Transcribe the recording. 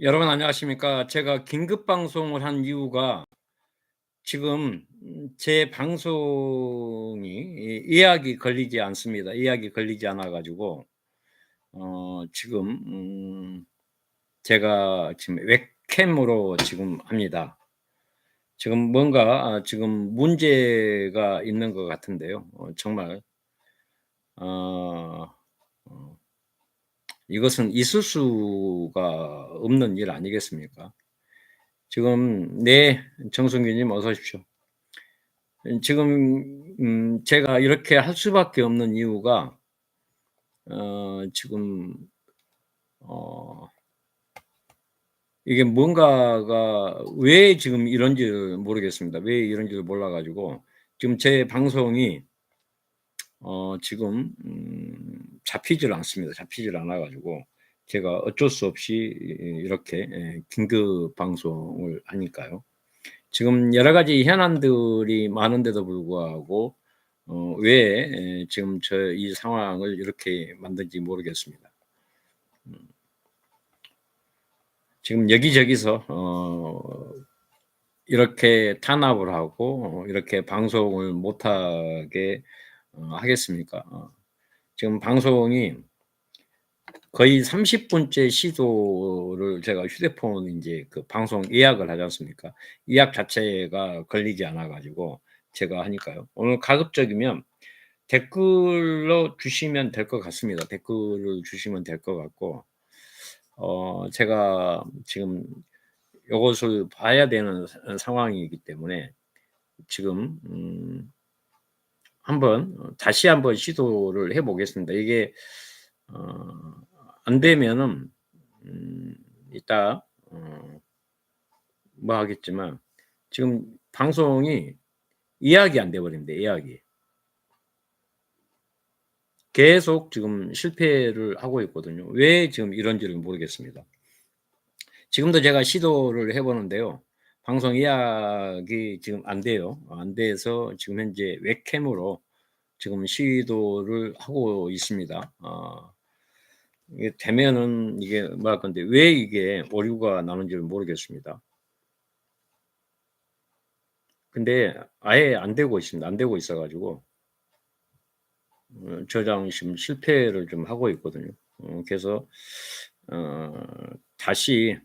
여러분 안녕하십니까? 제가 긴급 방송을 한 이유가 지금 음제 방송이 이 예약이 걸리지 않습니다. 예약이 걸리지 않아 가지고 어 지금 음 제가 지금 웹캠으로 지금 합니다. 지금 뭔가 아 지금 문제가 있는 것 같은데요. 어 정말 어 어 이것은 있을 수가 없는 일 아니겠습니까? 지금 네 정승규 님 어서 오십시오. 음 지금 음 제가 이렇게 할 수밖에 없는 이유가 어 지금 어 이게 뭔가가 왜 지금 이런지를 모르겠습니다. 왜 이런지를 몰라 가지고 지금 제 방송이 어 지금 음 잡히질 않습니다. 잡히질 않아 가지고 제가 어쩔 수 없이 이 이렇게 예 긴급 방송을 하니까요. 지금 여러 가지 현안들이 많은데도 불구하고 어왜예 지금 저 이 상황을 이렇게 만든지 모르겠습니다. 음. 지금 여기저기서 어 이렇게 탄압을 하고 어 이렇게 방송을 못 하게 어 하겠습니까? 어 지금 방송이 거의 30 분째 시도를 제가 휴대폰 인제 그 방송 예약을 하지 않습니까? 예약 자체가 걸리지 않아 가지고 제가 하니까요. 오늘 가급적이면 댓글로 주시면 될 것 같습니다. 댓글을 주시면 될 것 같고 어 제가 지금 요것을 봐야 되는 사 상황이기 때문에 지금 음 한번 어 다시 한번 시도를 해 보겠습니다. 이게 어 안 되면은 음 이따 어 뭐 하겠지만 지금 방송이 예약이 안 돼 버립니다, 예약이. 계속 지금 실패를 하고 있거든요. 왜 지금 이런지를 모르겠습니다. 지금도 제가 시도를 해 보는데요. 방송 예약이 지금 안 돼요. 안 돼서 지금 현재 웹캠으로 지금 시도를 하고 있습니다. 어 이게 되면은 이게 뭐할 건데 왜 이게 오류가 나는지를 모르겠습니다. 근데 아예 안 되고 있습니다. 안 되고 있어 가지고 어 저장 지금 실패를 좀 하고 있거든요. 어 그래서 어 다시